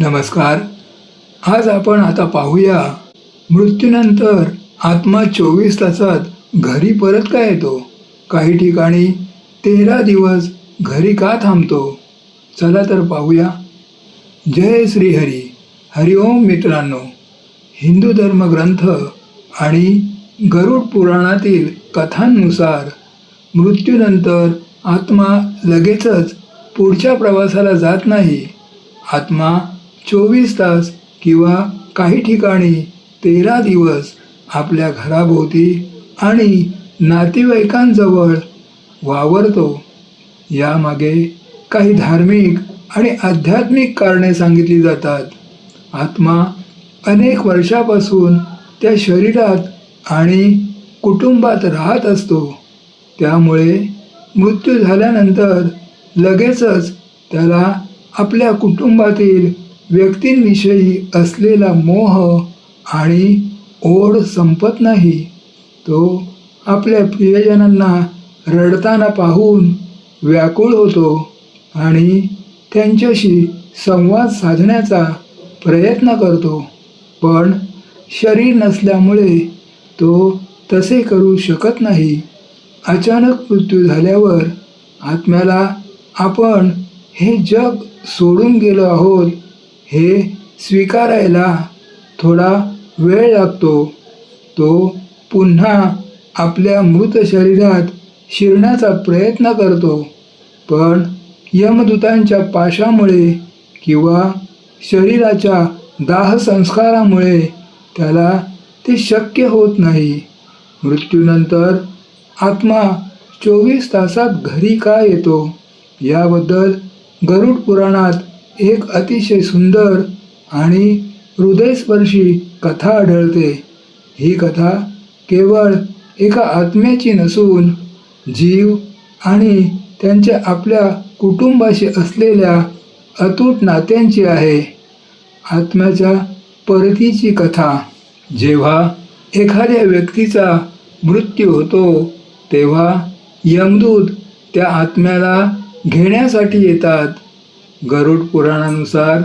नमस्कार. आज आपण आता पाहूया मृत्यूनंतर आत्मा चोवीस तासात घरी परत का येतो? काही ठिकाणी तेरा दिवस घरी का थांबतो? चला तर पाहूया. जय श्रीहरी. हरिओम मित्रांनो. हिंदू धर्मग्रंथ आणि गरुड पुराणातील कथांनुसार मृत्यूनंतर आत्मा लगेचच पुढच्या प्रवासाला जात नाही. आत्मा चोवीस तास किंवा काही ठिकाणी तेरा दिवस आपल्या घराभोवती आणि नातेवाईकांजवळ वावरतो. यामागे काही धार्मिक आणि आध्यात्मिक कारणे सांगितली जातात. आत्मा अनेक वर्षापासून त्या शरीरात आणि कुटुंबात राहत असतो. त्यामुळे मृत्यू झाल्यानंतर लगेचच त्याला आपल्या कुटुंबातील व्यक्तींविषयी असलेला मोह आणि ओढ संपत नाही तो आपल्या प्रियजनांना रडताना पाहून व्याकुळ होतो आणि त्यांच्याशी संवाद साधण्याचा प्रयत्न करतो. पण शरीर नसल्यामुळे तो तसे करू शकत नाही. अचानक मृत्यू झाल्यावर आत्म्याला आपण हे जग सोडून गेलो आहोत हे स्वीकारायला थोडा वेळ लागतो. तो पुन्हा आपल्या मृत शरीरात शिरण्याचा प्रयत्न करतो. पण यमदूतांच्या पाशामुळे किंवा शरीराच्या दाह संस्कारामुळे त्याला ते शक्य होत नाही. मृत्यूनंतर आत्मा चोवीस तासात घरी का येतो? याबद्दल गरुड पुराणात एक अतिशय सुंदर आणि हृदयस्पर्शी कथा आढळते. ही कथा केवळ एका आत्म्याची नसून जीव आणि त्यांच्या आपल्या कुटुंबाशी असलेल्या अतूट नात्यांची आहे. आत्म्याच्या परतीची कथा. जेव्हा एखाद्या व्यक्तीचा मृत्यू होतो तेव्हा यमदूत त्या आत्म्याला घेण्यासाठी येतात. गरुड पुराणानुसार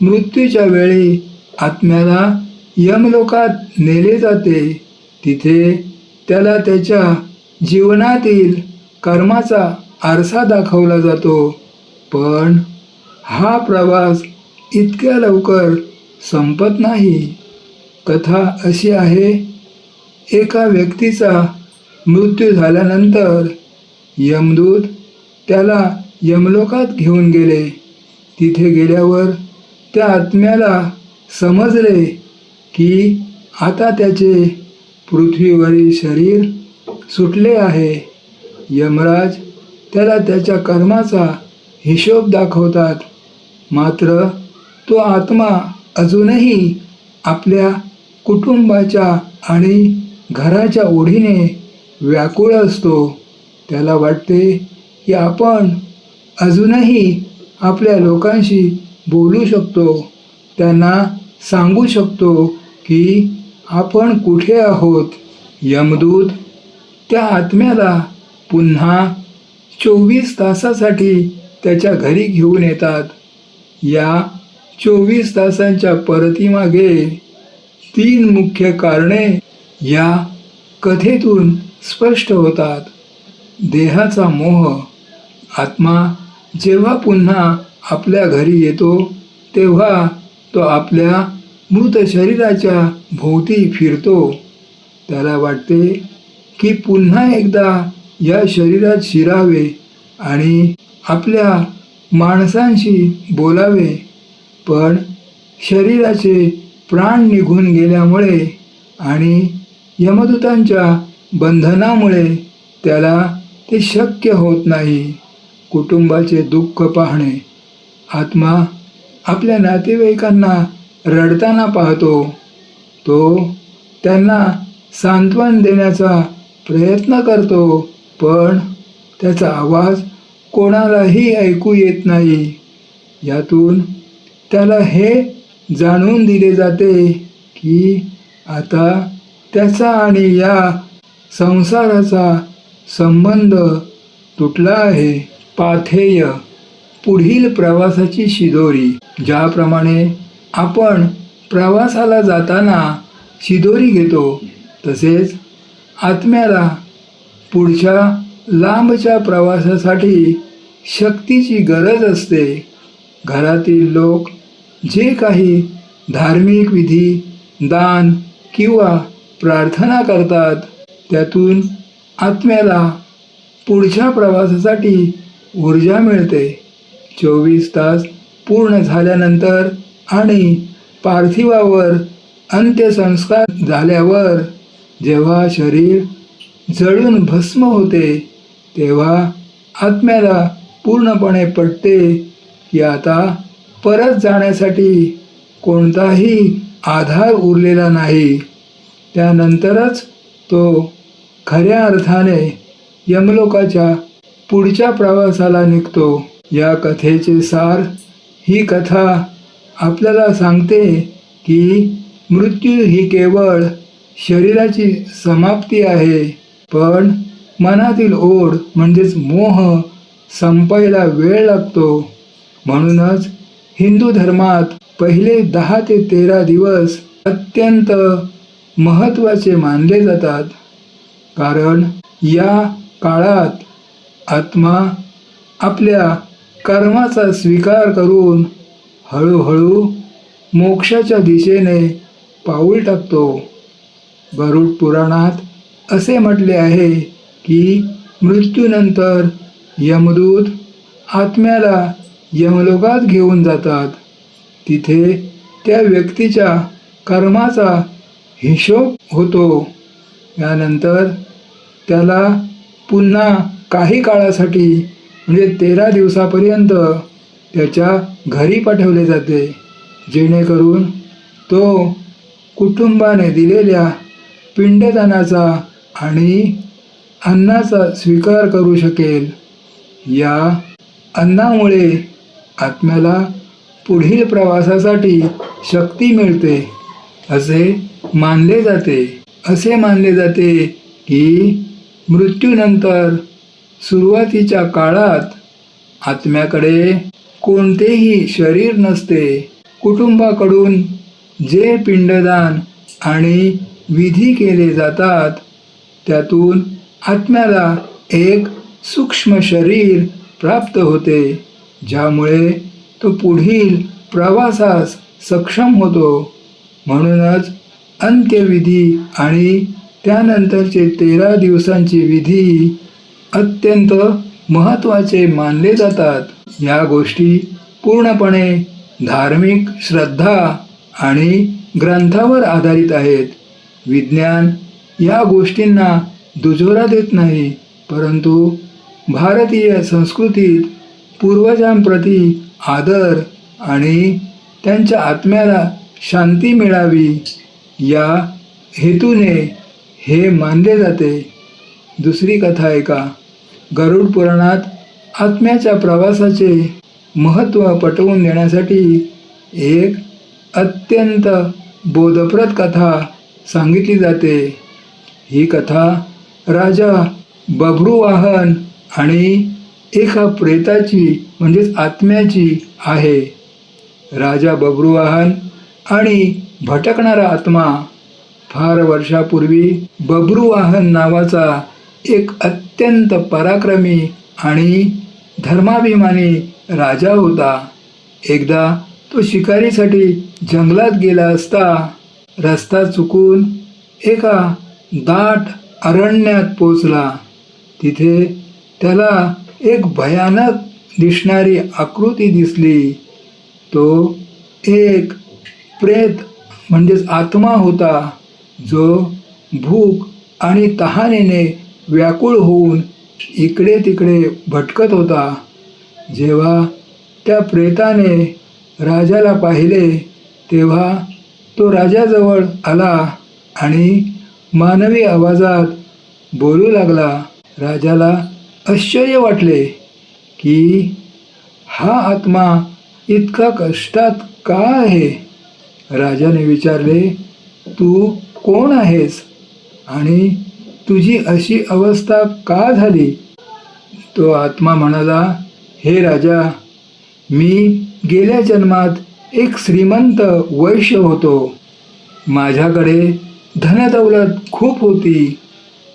मृत्यूच्या वेळी आत्म्याला यमलोकात नेले जाते. तिथे त्याला त्याच्या जीवनातील कर्माचा आरसा दाखवला जातो. पण हा प्रवास इतक्या लवकर संपत नाही. कथा अशी आहे एका व्यक्तीचा मृत्यू झाल्यानंतर यमदूत त्याला यमलोकात घेऊन गेले. तिथे गेल्यावर त्या आत्म्याला समजले की आता त्याचे पृथ्वीवरील शरीर सुटले आहे. यमराज त्याला त्याच्या कर्माचा हिशोब दाखवतात. मात्र तो आत्मा अजूनही आपल्या कुटुंबाच्या आणि घराच्या ओढीने व्याकुळ असतो. त्याला वाटते की आपण अजूनही आपल्या लोकांशी बोलू शकतो. त्यांना सांगू शकतो की आपण कुठे आहोत. यमदूत त्या आत्म्याला पुन्हा चोवीस तासासाठी त्याच्या घरी घेऊन येतात. या चोवीस तासांच्या परतीमागे तीन मुख्य कारणे या कथेतून स्पष्ट होतात. देहाचा मोह आत्मा जेव्हा पुन्हा आपल्या घरी येतो तेव्हा तो आपल्या मृत शरीराच्या भोवती फिरतो. त्याला वाटते की पुन्हा एकदा या शरीरात शिरावे आणि आपल्या माणसांशी बोलावे. पण शरीराचे प्राण निघून गेल्यामुळे आणि यमदूतांच्या बंधनामुळे त्याला ते शक्य होत नाही. कुटुंबाचे दुःख पाहणे. आत्मा आपल्या नातेवाईकांना रडताना पाहतो. तो त्यांना सांत्वन देण्याचा प्रयत्न करतो पण त्याचा आवाज कोणालाही ऐकू येत नाही. यातून त्याला हे जाणून दिले जाते की आता त्याचा आणि या संसाराचा संबंध तुटला आहे. पाथेय. पुढील प्रवासाची शिदोरी. ज्याप्रमाणे आपण प्रवासाला जाताना शिदोरी घेतो तसेच आत्म्याला पुढच्या लांबच्या प्रवासासाठी शक्तीची गरज असते. घरातील लोक जे काही धार्मिक विधी दान किंवा प्रार्थना करतात त्यातून आत्म्याला पुढच्या प्रवासासाठी ऊर्जा मिळते. चोवीस तास पूर्ण झाल्यानंतर आणि पार्थिवावर अंत्यसंस्कार झाल्यावर जेव्हा शरीर जळून भस्म होते तेव्हा आत्म्याला पूर्णपणे पटते की आता परत जाण्यासाठी कोणताही आधार उरलेला नाही. त्यानंतरच तो खऱ्या अर्थाने यमलोकाच्या पुढच्या प्रवासाला निघतो. या कथेचे सार ही कथा आपल्याला सांगते की मृत्यू ही केवळ शरीराची समाप्ती आहे. पण मनातील ओढ म्हणजेच मोह संपायला वेळ लागतो. म्हणूनच हिंदू धर्मात पहिले दहा ते तेरा दिवस अत्यंत महत्त्वाचे मानले जातात. कारण या काळात आत्मा आपल्या कर्माचा स्वीकार करून हळूहळू मोक्षाच्या दिशेने पाऊल टाकतो. गरुड पुराणात असे म्हटले आहे की मृत्यूनंतर यमदूत आत्म्याला यमलोकात घेऊन जातात. तिथे त्या व्यक्तीच्या कर्माचा हिशोब होतो. यानंतर त्याला पुन्हा काही काळासाठी म्हणजे तेरा दिवसापर्यंत त्याच्या घरी पाठवले जाते. जेणेकरून तो कुटुंबाने दिलेल्या पिंडदानाचा आणि अन्नाचा स्वीकार करू शकेल. या अन्नामुळे आत्म्याला पुढील प्रवासासाठी शक्ती मिळते असे मानले जाते. असे मानले जाते की मृत्यूनंतर सुरुवातीच्या काळात आत्म्याकडे कोणतेही शरीर नसते. कुटुंबाकडून जे पिंडदान आणि विधी केले जातात त्यातून आत्म्याला एक सूक्ष्म शरीर प्राप्त होते ज्यामुळे तो पुढील प्रवासास सक्षम होतो. म्हणूनच अंत्यविधी आणि त्यानंतरचे तेरा दिवसांची विधी अत्यंत महत्त्वाचे मानले जातात. या गोष्टी पूर्णपणे धार्मिक श्रद्धा आणि ग्रंथावर आधारित आहेत. विज्ञान या गोष्टींना दुजोरा देत नाही परंतु भारतीय संस्कृतीत पूर्वजांप्रती आदर आणि त्यांच्या आत्म्याला शांती मिळावी या हेतूने हे मानले जाते. दुसरी कथा ऐका गरुड पुराणात आत्म्याच्या प्रवासाचे महत्त्व पटवून देण्यासाठी एक अत्यंत बोधप्रद कथा सांगितली जाते. ही कथा राजा बभ्रुवाहन आणि एका प्रेताची म्हणजेच आत्म्याची आहे. राजा बब्रुवाहन आणि भटकणारा आत्मा. फार वर्षापूर्वी बब्रुवाहन नावाचा एक अत्यंत पराक्रमी आणि धर्माभिमानी राजा होता. एकदा तो शिकारीसाठी जंगलात गेला असता रस्ता चुकून एका दाट अरण्यात पोचला तिथे त्याला एक भयानक दिसणारी आकृती दिसली. तो एक प्रेत म्हणजेच आत्मा होता जो भूक आणि तहानेने व्याकुळ होऊन इकडे तिकडे भटकत होता. जेव्हा त्या प्रेताने राजाला पाहिले तेव्हा तो राजाजवळ आला आणि मानवी आवाजात बोलू लागला. राजाला आश्चर्य वाटले की हा आत्मा इतका कष्टात का आहे? राजाने विचारले तू कोण आहेस? आणि तुझी अशी अवस्था का झाली? तो आत्मा म्हणाला हे राजा मी गेल्या जन्मात एक श्रीमंत वैश्य होतो. माझ्याकडे धनदौलत खूप होती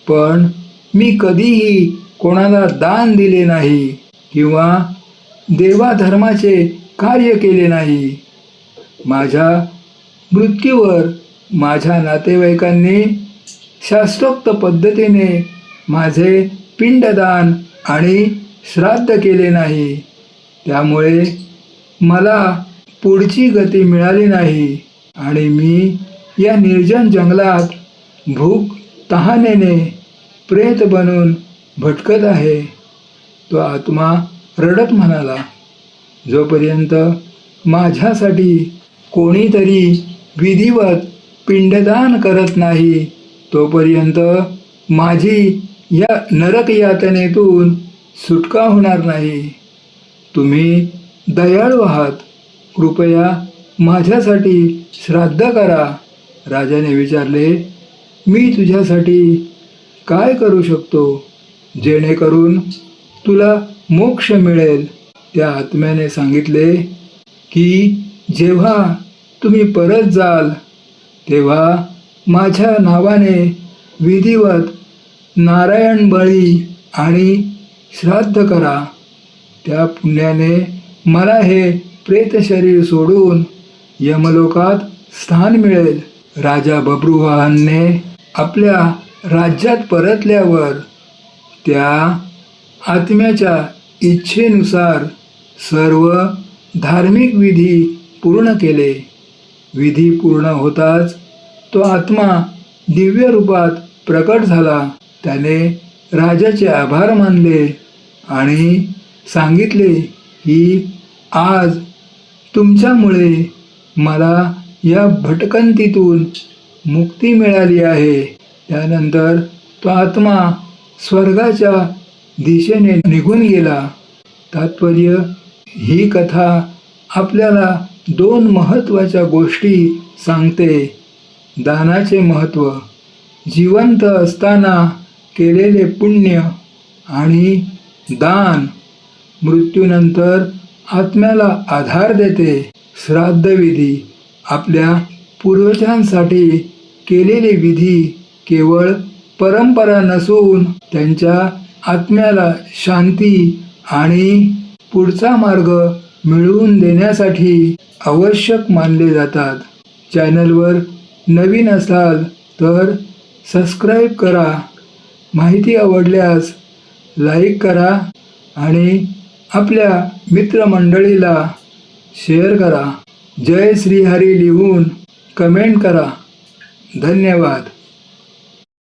पण मी कधीही कोणाला दान दिले नाही किंवा देवाधर्माचे कार्य केले नाही. माझ्या मृत्यूवर माझ्या नातेवाईकांनी शास्त्रोक्त पद्धतीने माझे पिंडदान आणि श्राद्ध केले नाही. त्यामुळे मला पुढची गती मिळाली नाही आणि मी या निर्जन जंगलात भूक तहानेने प्रेत बनून भटकत आहे. तो आत्मा रडत म्हणाला जोपर्यंत माझ्यासाठी कोणीतरी विधिवत पिंडदान करत नाही तोपर्यंत माझी या नरक यातनेतून सुटका होणार नाही. तुम्ही दयाळू आहात. कृपया माझ्यासाठी श्राद्ध करा. राजाने विचारले मी तुझ्यासाठी काय करू शकतो? जेणेकरून तुला मोक्ष मिळेल. त्या आत्म्याने सांगितले की जेव्हा तुम्ही परत जाल तेव्हा माझ्या नावाने विधिवत नारायण बळी आणि श्राद्ध करा. त्या पुण्याने मला हे प्रेत शरीर सोडून यमलोकात स्थान मिळेल. राजा बब्रुवाहनने आपल्या राज्यात परतल्यावर त्या आत्म्याच्या इच्छेनुसार सर्व धार्मिक विधी पूर्ण केले. विधी पूर्ण होताच तो आत्मा दिव्य रूपात प्रकट झाला. त्याने राजाचे आभार मानले आणि सांगितले की आज तुमच्यामुळे मला या भटकंतीतून मुक्ती मिळाली आहे. त्यानंतर तो आत्मा स्वर्गाच्या दिशेने निघून गेला. तात्पर्य ही कथा आपल्याला दोन महत्त्वाच्या गोष्टी सांगते. दानाचे महत्त्व जिवंत असताना केलेले पुण्य आणि दान मृत्यूनंतर आत्म्याला आधार देते. श्राद्धविधी आपल्या पूर्वजांसाठी केलेली विधी केवळ परंपरा नसून त्यांच्या आत्म्याला शांती आणि पुढचा मार्ग मिळवून देण्यासाठी आवश्यक मानले जातात. चॅनलवर नवीन असाल तर सबस्क्राईब करा. माहिती आवडल्यास लाईक करा आणि आपल्या मित्रमंडळीला शेअर करा. जय श्रीहरी लिहून कमेंट करा. धन्यवाद.